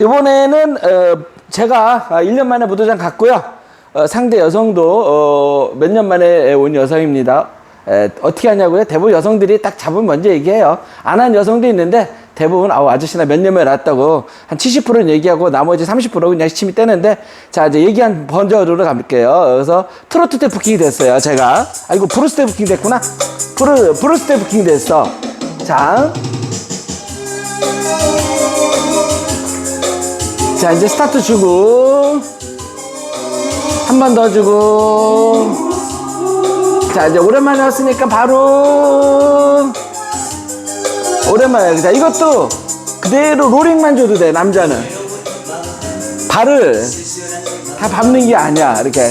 이번에는 어, 제가 아, 1년 만에 무도장 갔고요. 어, 상대 여성도 어, 몇 년 만에 온 여성입니다. 에, 어떻게 하냐고요? 대부분 여성들이 딱 잡으면 먼저 얘기해요. 안 한 여성도 있는데 대부분 아우 아저씨 나 몇년 만에 왔다고 한 70%는 얘기하고 나머지 30%는 그냥 시침이 떼는데 자 이제 얘기한 번저로 갈게요. 그래서 트로트 때 부킹이 됐어요. 제가 아 이거 브루스 때 부킹 됐구나. 브루 브루스 때 부킹 됐어. 자. 자 이제 스타트 주고. 한 번 더 주고. 자 이제 오랜만에 왔으니까 바로. 오랜만에. 자 이것도 그대로 로링만 줘도 돼 남자는. 발을 다 밟는 게 아니야 이렇게.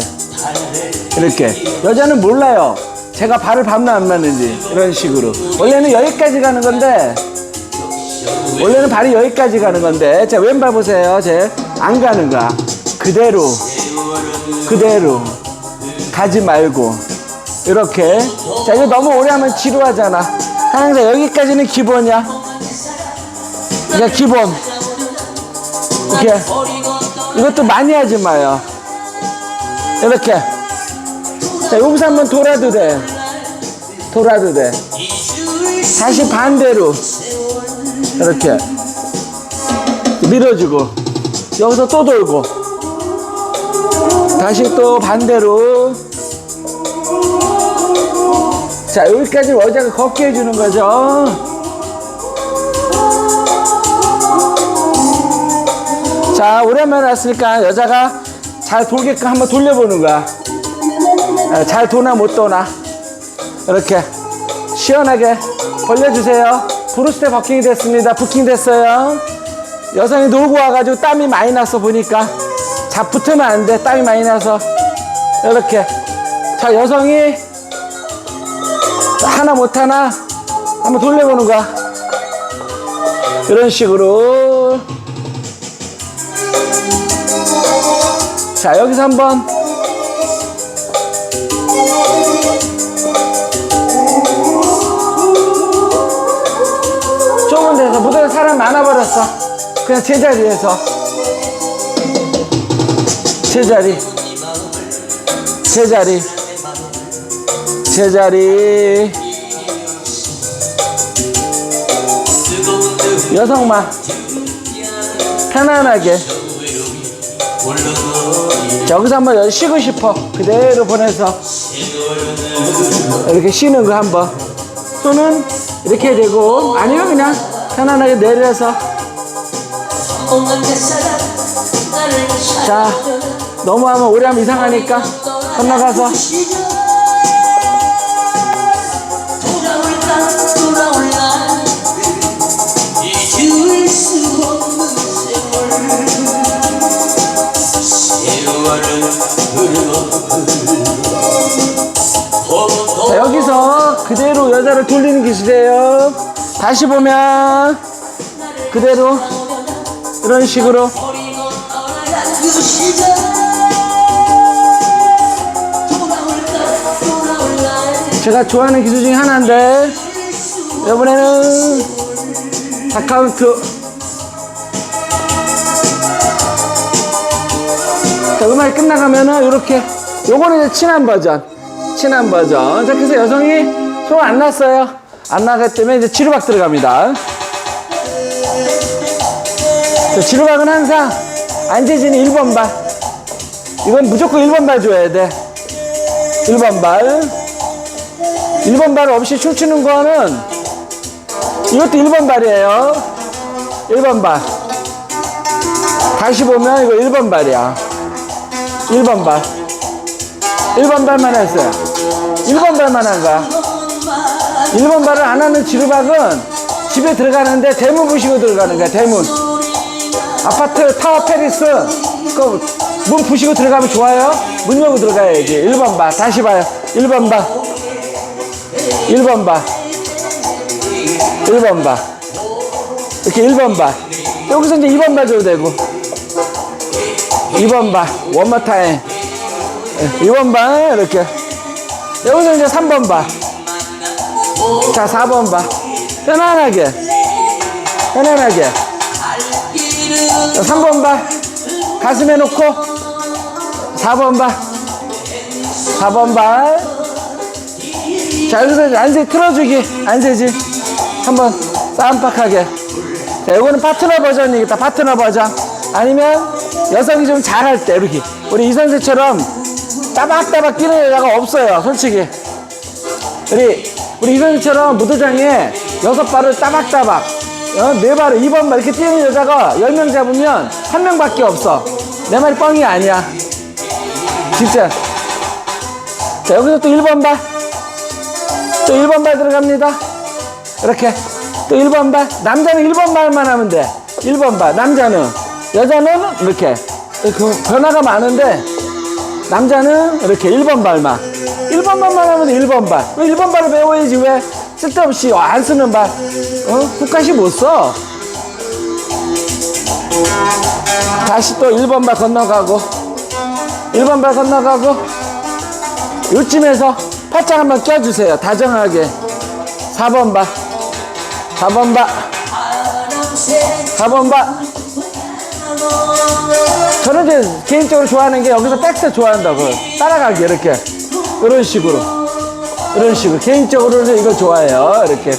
이렇게. 여자는 몰라요. 제가 발을 밟나 안 밟는지 이런 식으로. 원래는 여기까지 가는 건데 원래는 발이 여기까지 가는 건데 자 왼발 보세요. 제 안 가는 거야 그대로 그대로 가지 말고 이렇게. 자 이거 너무 오래 하면 지루하잖아. 항상 여기까지는 기본이야. 그러니까 기본. 이렇게. 이것도 많이 하지 마요. 이렇게. 자 여기서 한번 돌아도 돼. 돌아도 돼. 다시 반대로 이렇게 밀어주고 여기서 또 돌고. 다시 또 반대로. 자 여기까지 여자가 걷게 해주는 거죠. 자 오랜만에 왔으니까 여자가 잘 돌게끔 한번 돌려보는 거야. 아, 잘 도나 못 도나. 이렇게 시원하게 벌려주세요 브루스테 버킹이 됐습니다. 부킹 됐어요. 여성이 놀고 와가지고 땀이 많이 나서 보니까 잡 붙으면 안 돼. 땀이 많이 나서. 이렇게. 자 여성이 하나 못하나 한번 돌려보는 거야. 이런 식으로. 자 여기서 한번 사람 많아버렸어. 그냥 제자리에서. 제자리. 제자리. 제자리. 여성만 편안하게. 자, 여기서 한번 쉬고 싶어. 그대로 보내서. 이렇게 쉬는 거 한번. 또는 이렇게 되고. 아니면 그냥 편안하게 내려서. 자 너무 하면 오래 하면 이상하니까 건너가서. 자, 여기서 그대로 여자를 돌리는 기술이에요 다시 보면 그대로 이런 식으로. 제가 좋아하는 기술 중에 하나인데 이번에는 다카운트. 자 음악이 끝나가면은 이렇게 요거는 이제 친한 버전 친한 버전. 자 그래서 여성이 손 안 났어요 안 나기 때문에 이제 지루박 들어갑니다 자, 지루박은 항상 안재진이 1번 발 이건 무조건 1번 발 줘야 돼 1번 발 1번 발 없이 춤추는 거는 이것도 1번 발이에요 1번 발 다시 보면 이거 1번 발이야 1번 발 1번 발만 했어요 1번 발만 한 거야 1번 발을 안 하는 지루박은 집에 들어가는데 대문 부시고 들어가는 거야 대문. 아파트 타워 페리스. 그문 부시고 들어가면 좋아요? 문 열고 들어가야지. 1번 발 다시 봐요. 1번 발 1번 발 1번 발 이렇게 1번 발 여기서 이제 2번 발 줘도 되고. 2번 발 원마 타임 2번 발 이렇게. 여기서 이제 3번 발 자 4번 발 편안하게. 편안하게. 길은 3번 발 가슴에 놓고. 4번 발 4번 발 자, 여기서 안세 틀어주기. 안세지. 한번 쌈박하게. 자, 이거는 파트너 버전이겠다 파트너 버전. 아니면 여성이 좀 잘할 때 이렇게. 우리 이 선수처럼 따박따박 뛰는 여자가 없어요 솔직히. 우리 우리 이 선수처럼 무도장에 여섯 발을 따박따박 어, 네 발을 2번 발 이렇게 뛰는 여자가 10명 잡으면 한 명밖에 없어. 내 말이 뻥이 아니야. 진짜. 자 여기서 또 1번 발. 또 1번 발 들어갑니다. 이렇게. 또 1번 발. 남자는 1번 발만 하면 돼. 1번 발. 남자는. 여자는 이렇게. 그 변화가 많은데 남자는 이렇게 1번 발만 1번 발만 하면 돼 1번 발왜 1번 발을 배워야지 왜? 쓸데없이 안 쓰는 발 어? 국가시 못 써. 다시 또 1번 발 건너가고. 1번 발 건너가고. 요쯤에서 팔짱 한번 껴주세요. 다정하게. 4번 발 4번 발 4번 발 저는 이제 개인적으로 좋아하는 게 여기서 백스 좋아한다고 따라가기 이렇게 이런 식으로. 이런 식으로. 개인적으로는 이거 좋아해요. 이렇게.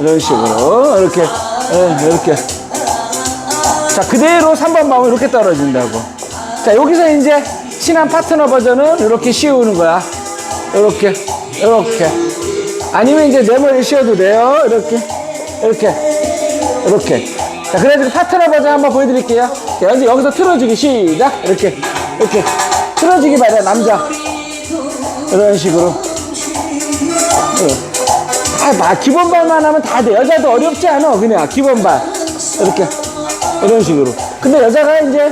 이런 식으로. 이렇게. 예, 이렇게. 자 그대로 3번 방울 이렇게 떨어진다고. 자 여기서 이제 친한 파트너 버전은 이렇게 씌우는 거야. 이렇게. 이렇게. 아니면 이제 내 머리 씌워도 돼요. 이렇게. 이렇게. 이렇게. 자 그래가지고 파트너 버전 한번 보여드릴게요. 자 여기, 여기서 틀어주기 시작. 이렇게. 이렇게. 틀어주기 말이야 남자 이런 식으로 아, 마, 기본발만 하면 다 돼. 여자도 어렵지 않아. 그냥 기본발. 이렇게. 이런 식으로. 근데 여자가 이제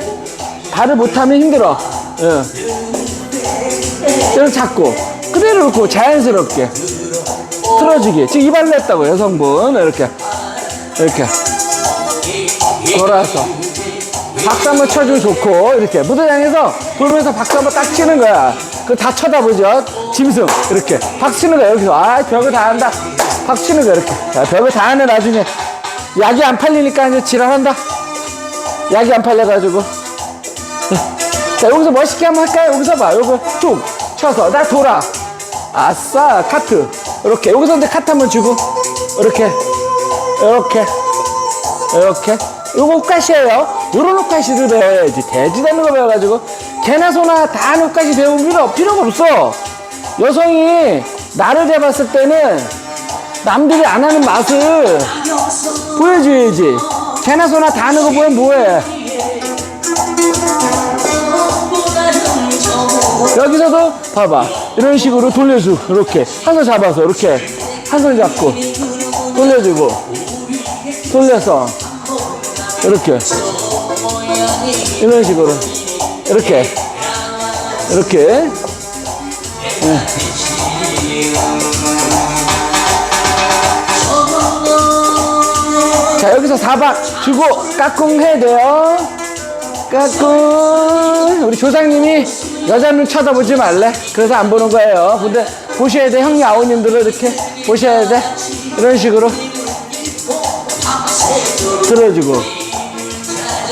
발을 못하면 힘들어. 예. 이렇게 잡고. 그대로 놓고 자연스럽게. 틀어주기. 지금 이 발로 했다고, 여성분. 이렇게. 이렇게. 돌아서. 박수 한번 쳐주면 좋고, 이렇게. 무대장에서 돌면서 박수 한번 딱 치는 거야. 그 다 쳐다보죠? 짐승. 이렇게. 박수 치는 거야, 여기서. 아, 별거 다 한다. 박수 치는 거야, 이렇게. 자, 별거 다 하네, 나중에. 약이 안 팔리니까 이제 지랄한다. 약이 안 팔려가지고. 자, 여기서 멋있게 한번 할까요? 여기서 봐. 요거 쭉 쳐서. 나 돌아. 아싸, 카트. 이렇게. 여기서 이제 카트 한번 주고. 이렇게. 이렇게. 이렇게. 요거 옷가시예요. 요런 옷가시를 배워야지. 돼지 되는 거 배워가지고. 개나 소나 다 옷가시 배울 필요, 필요가 없어. 여성이 나를 잡았을 때는 남들이 안 하는 맛을 보여줘야지. 개나 소나 다 하는 거 보면 뭐해. 여기서도 봐봐. 이런 식으로 돌려줘. 이렇게. 한 손 잡아서 이렇게. 한 손 잡고. 돌려주고. 돌려서. 이렇게. 이런 식으로. 이렇게. 이렇게. 예. 자, 여기서 사박 주고 까꿍 해야 돼요. 까꿍. 우리 조상님이 여자 눈 쳐다보지 말래. 그래서 안 보는 거예요. 근데 보셔야 돼. 형님, 아우님들을 이렇게 보셔야 돼. 이런 식으로. 들어주고.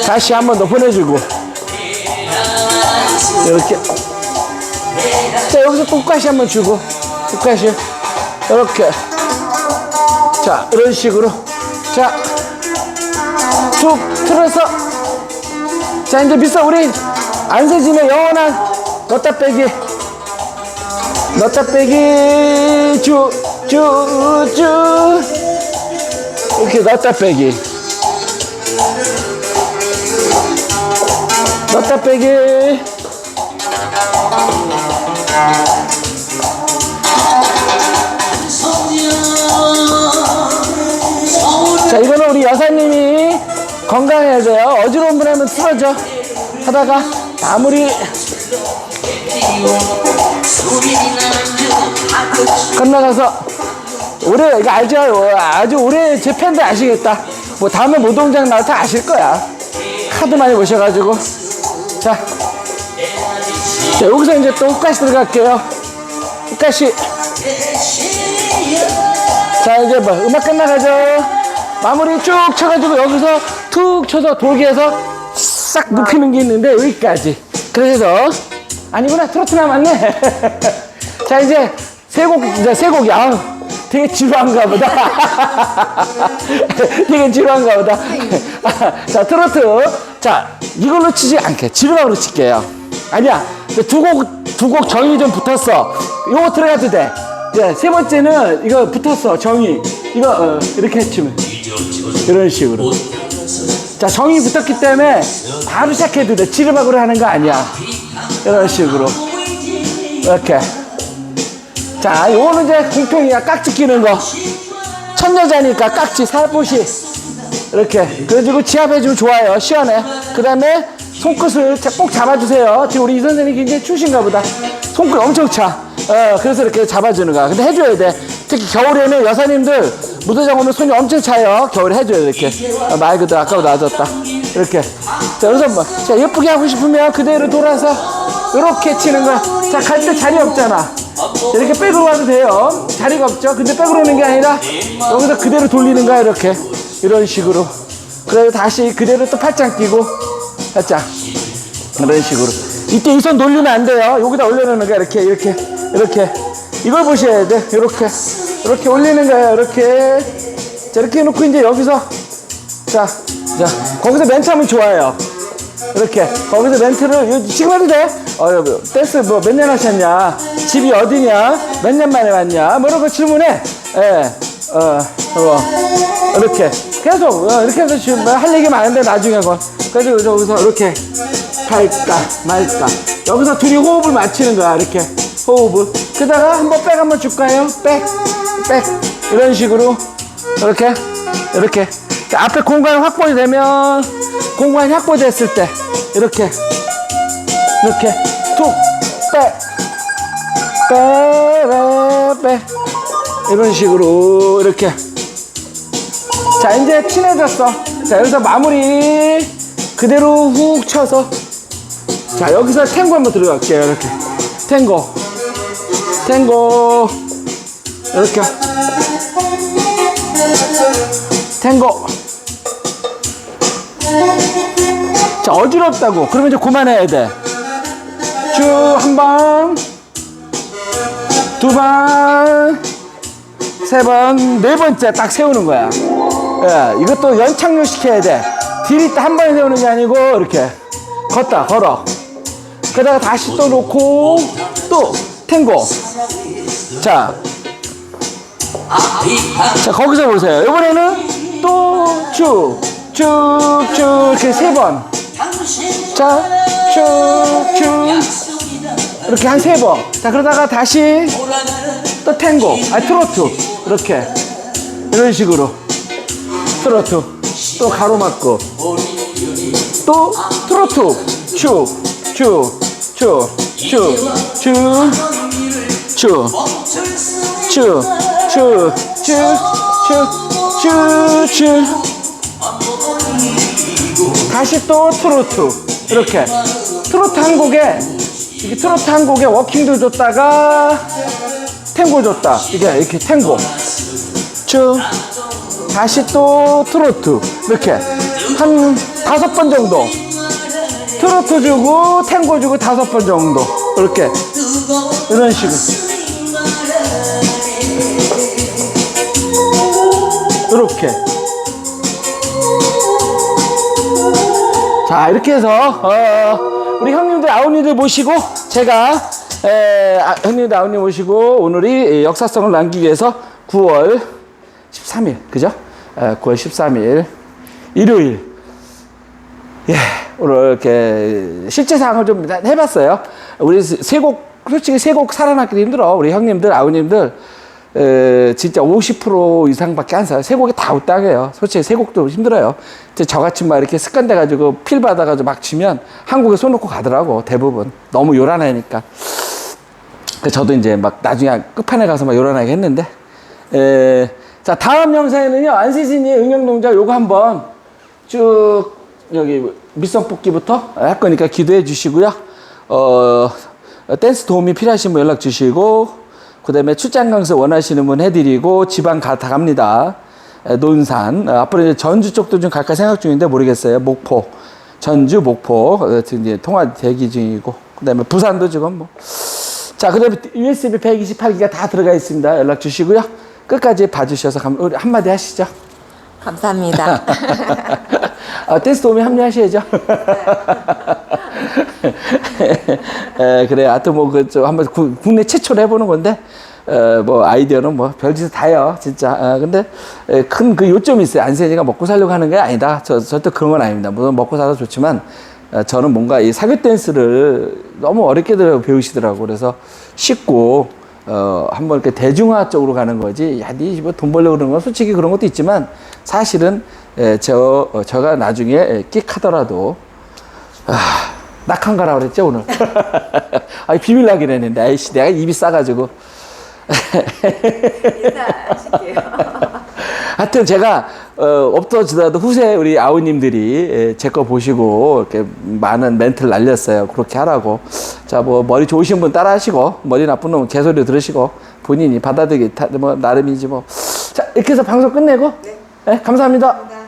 다시 한 번 더 보내주고. 이렇게. 자, 여기서 똑같이 한번 주고. 똑같이. 이렇게. 자, 이런 식으로. 자, 툭 틀어서. 자, 이제 미스터 우리 안세진의 영원한 넣다 빼기. 넣다 빼기. 쭉, 쭉, 쭉. 이렇게 넣다 빼기. 넣다 빼기. 자, 이거는 우리 여사님이 건강해야 돼요. 어지러운 분 하면 틀어져. 하다가 마무리 건너가서 올해 이거 알죠? 아주 올해 제 팬들 아시겠다. 뭐 다음에 모동장 나올 때 아실 거야. 카드 많이 보셔가지고 자, 자 여기서 이제 또 후까시 들어갈게요. 후까시 자 이제 뭐 음악 끝나가죠. 마무리 쭉 쳐가지고 여기서 툭 쳐서 돌기에서 싹 눕히는 게 있는데 여기까지. 그래서 아니구나 트로트나 맞네. 자 이제 세 곡 이제 세곡이 아우 되게 지루한가 보다. 되게 지루한가 보다. 자 트로트 자 이걸로 치지 않게 지루하로 칠게요. 아니야 두곡 두 곡 정이 좀 붙었어. 이거 들어가도 돼. 자, 세 번째는 이거 붙었어 정이 이거 어, 이렇게 치면 이런 식으로. 자, 정이 붙었기 때문에 바로 시작해도 돼. 지르박으로 하는 거 아니야. 이런 식으로. 이렇게. 자, 요거는 이제 공통이야. 깍지 끼는 거. 첫 여자니까 깍지 살포시. 이렇게. 그래가지고 지압해주면 좋아요. 시원해. 그 다음에 손끝을 자- 꼭 잡아주세요. 지금 우리 이 선생님이 굉장히 추신가 보다. 손끝 엄청 차. 어, 그래서 이렇게 잡아주는 거야. 근데 해줘야 돼. 특히 겨울에는 여사님들 무도장 오면 손이 엄청 차요. 겨울에 해줘야 돼, 이렇게. 어, 말 그대로 아까보다 나아졌다. 이렇게. 자, 여기서 뭐, 자, 예쁘게 하고 싶으면 그대로 돌아서 이렇게 치는 거야. 자, 갈 때 자리 없잖아. 자, 이렇게 백으로 와도 돼요. 자리가 없죠. 근데 백으로 오는 게 아니라 여기서 그대로 돌리는 거야, 이렇게. 이런 식으로. 그래서 다시 그대로 또 팔짱 끼고, 팔짱. 이런 식으로. 이때 이손 놀리면 안 돼요. 여기다 올려놓는 거야. 이렇게, 이렇게, 이렇게. 이걸 보셔야 돼. 이렇게. 이렇게 올리는 거예요. 이렇게. 자, 이렇게 해놓고 이제 여기서. 자, 자. 거기서 멘트 하면 좋아요. 이렇게. 거기서 멘트를, 지금 해도 돼? 어, 댄스 뭐 몇 년 하셨냐? 집이 어디냐? 몇 년 만에 왔냐? 뭐거 질문해. 예. 어, 어, 이렇게. 계속, 어, 이렇게 해서 지금 뭐할 얘기 많은데 나중에 건. 그래서 여기서 이렇게. 할까 말까. 여기서 둘이 호흡을 맞추는 거야 이렇게. 호흡을. 그다가 한번 백 한번 줄까요? 백 백. 이런 식으로. 이렇게 이렇게. 자, 앞에 공간이 확보이 되면 공간이 확보됐을 때 이렇게. 이렇게. 툭백빼빼빼 이런 식으로 이렇게. 자 이제 친해졌어. 자 여기서 마무리. 그대로 훅 쳐서. 자 여기서 탱고 한번 들어갈게요 이렇게. 탱고. 탱고. 이렇게. 탱고. 자 어지럽다고. 그러면 이제 그만해야 돼쭉 한번 두번 세 번, 네 번째 딱 세우는 거야. 예, 이것도 연착륙 시켜야 돼. 딜이 한 번에 세우는 게 아니고, 이렇게. 걷다, 걸어. 그러다가 다시 또 놓고, 또, 탱고. 자, 자, 거기서 보세요. 이번에는 또 쭉, 쭉, 쭉, 이렇게 세 번. 자, 쭉, 쭉. 이렇게 한 세 번. 자, 그러다가 다시 또 탱고, 아 트로트 이렇게 이런 식으로 트로트 또 가로막고 또 트로트 쭉쭉쭉쭉쭉쭉쭉쭉쭉쭉 다시 또 트로트 이렇게 트로트 한 곡에 이게 트로트 한 곡에 워킹도 줬다가 탱고 줬다. 이게 이렇게 탱고. 쭉. 다시 또 트로트. 이렇게. 한 다섯 번 정도. 트로트 주고 탱고 주고 다섯 번 정도. 이렇게. 이런 식으로. 이렇게. 자 이렇게 해서 어, 우리 형님들 아우님들 모시고 제가 에, 아, 형님들 아우님 모시고 오늘이 역사성을 남기기 위해서 9월 13일 그죠? 에, 9월 13일 일요일 예 오늘 이렇게 실제 상황을 좀 해봤어요 우리 세 곡 솔직히 세 곡 살아남기도 힘들어 우리 형님들 아우님들 에, 진짜 50% 이상밖에 안 사요. 세 곡이 다 웃당해요. 솔직히 세 곡도 힘들어요. 저같이 막 이렇게 습관돼가지고 필 받아가지고 막 치면 한국에 손 놓고 가더라고. 대부분. 너무 요란하니까. 그래서 저도 이제 막 나중에 끝판에 가서 막 요란하게 했는데. 에, 자, 다음 영상에는요, 안세진이의 응용 동작 요거 한번 쭉 여기 밑선 뽑기부터 할 거니까 기도해 주시고요. 어, 댄스 도움이 필요하신 분 연락 주시고, 그 다음에 출장 강사 원하시는 분 해드리고, 지방 가, 다 갑니다. 에, 논산. 어, 앞으로 이제 전주 쪽도 좀 갈까 생각 중인데 모르겠어요. 목포. 전주, 목포 어, 이제 통화 대기 중이고 그 다음에 부산도 지금 뭐. 자, 그 다음에 USB 128기가 다 들어가 있습니다. 연락 주시고요. 끝까지 봐주셔서 감, 우리 한마디 하시죠. 감사합니다. 아, 댄스 도움에 합류하셔야죠. 에, 그래, 하여튼 뭐, 그, 좀 한번 구- 국내 최초로 해보는 건데, 어, 뭐, 아이디어는 뭐, 별짓을 다 해요, 진짜. 어, 근데, 큰 그 요점이 있어요. 안세지가 먹고 살려고 하는 게 아니다. 저, 절대 그런 건 아닙니다. 물론 먹고 살아도 좋지만, 어, 저는 뭔가 이 사교 댄스를 너무 어렵게 배우시더라고. 그래서 쉽고, 어, 한번 이렇게 대중화 쪽으로 가는 거지. 야, 니뭐돈 벌려고 그러는 건 솔직히 그런 것도 있지만, 사실은, 에, 저, 어, 저가 나중에 에, 끽 하더라도, 아, 낙한 가라 그랬죠, 오늘. 아, 비밀 나긴 했는데, 아이씨, 내가 입이 싸가지고. 인사하실게요. 하여튼 제가, 어, 없어지더라도 후세 우리 아우님들이 제 거 보시고, 이렇게 많은 멘트를 날렸어요. 그렇게 하라고. 자, 뭐, 머리 좋으신 분 따라 하시고, 머리 나쁜 놈은 개소리 들으시고, 본인이 받아들이기, 다- 뭐, 나름이지 뭐. 자, 이렇게 해서 방송 끝내고, 네, 감사합니다.